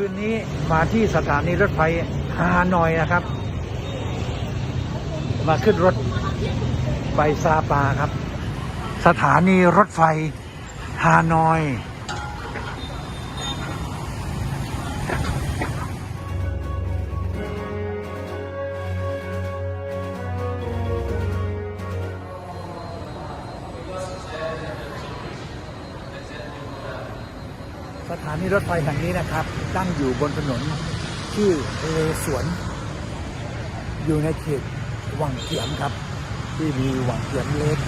คืนนี้มาที่สถานีรถไฟฮานอยนะครับ มาขึ้นรถไปซาปาครับ สถานีรถไฟฮานอย ถานีรถไฟแห่งนี้นะครับ ตั้งอยู่บนถนนที่อเลสวน อยู่ในเขตวังเขียมครับ ที่มีวังเขียมเล็ก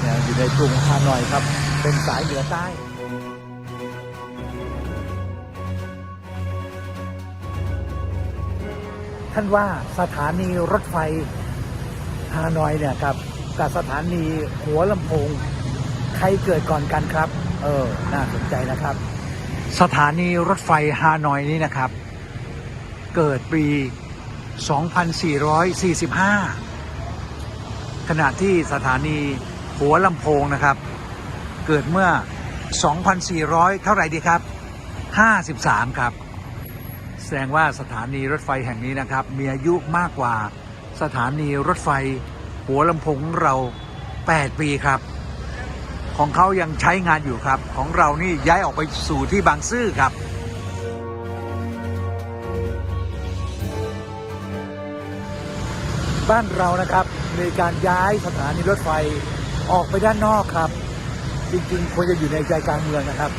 เนี่ยอยู่ในกรุงฮานอยครับ เป็นสายเหนือใต้ท่านว่าสถานีรถไฟฮานอยเนี่ยครับกับสถานีหัวลำโพง ใครเกิดก่อนกันครับ เออ น่าสนใจนะครับ สถานีรถไฟฮานอยนี้นะครับ เกิดปี 2445 ขณะที่สถานีหัวลำโพงนะครับ เกิดเมื่อ 2,400 เท่าไหร่ดีครับ 53 ครับ แสดงว่าสถานีรถไฟแห่งนี้นะครับ มีอายุมากกว่าสถานีรถไฟ หัวลำโพงของเรา 8 ปีครับ ของเขายังใช้งานอยู่ครับ ของเรานี่ย้ายออกไปสู่ที่บางซื่อครับบ้านเรานะครับมีการย้ายสถานีรถไฟออกไปด้านนอกครับ จริงๆควรจะอยู่ในใจกลางเมืองนะครับ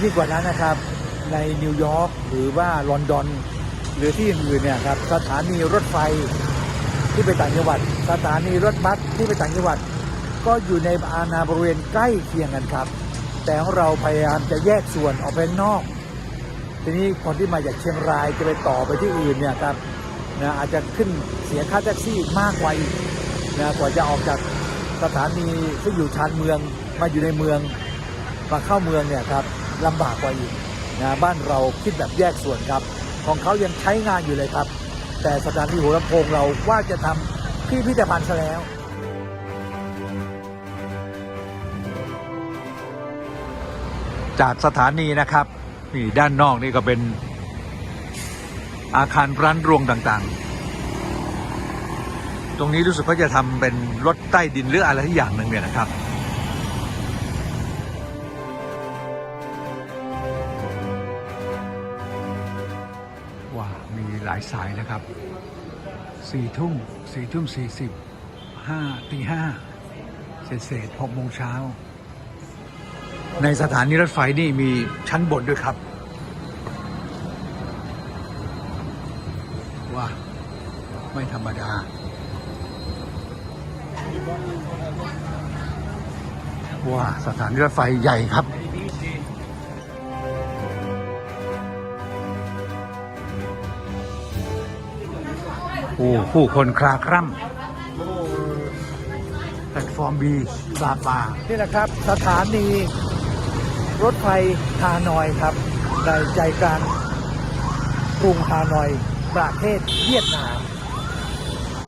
ยิ่งกว่านั้นนะครับ ในนิวยอร์กหรือว่าลอนดอน หรือที่อื่นๆเนี่ยครับสถานีรถไฟที่ไปต่างจังหวัด สถานีรถบัสที่ไปต่างจังหวัด ก็อยู่ในอาณาบริเวณใกล้เคียงกันครับ แต่ของเราพยายามจะแยกส่วนออกไปนอก ทีนี้คนที่มาจากเชียงรายจะไปต่อไปที่อื่นเนี่ยครับนะอาจจะขึ้นเสียค่าแท็กซี่มากกว่าอีกนะกว่าจะออกจากสถานีซึ่งอยู่ชานเมืองมาอยู่ในเมืองมาเข้าเมืองเนี่ยครับลำบากกว่าอีกนะบ้านเราคิดแบบแยกส่วนครับ ของเขายังใช้งานอยู่เลยครับ แต่สถานีหัวลำโพงเราว่าจะทำพิพิธภัณฑ์ซะแล้ว จากสถานีนะครับนี่ด้านนอกนี่ก็เป็นอาคารร้านรวงต่างๆ ตรงนี้รู้สึกว่าจะทำเป็นรถใต้ดินหรืออะไรที่อย่างหนึ่งเนี่ยนะครับว้ามีหลายสายนะครับสี่ทุ่มสี่ทุ่มสี่สิบห้าตีห้าเศษเศษหกโมงเช้า ในสถานีรถไฟนี่มีชั้นบนด้วยครับว้าไม่ธรรมดา ว้าสถานีรถไฟใหญ่ครับโอ้ผู้คนคลาคร่ำแพลตฟอร์มบีซาปานี่แหละครับ สถานี รถไฟฮานอยครับในใจกลางกรุงฮานอย ประเทศเวียดนาม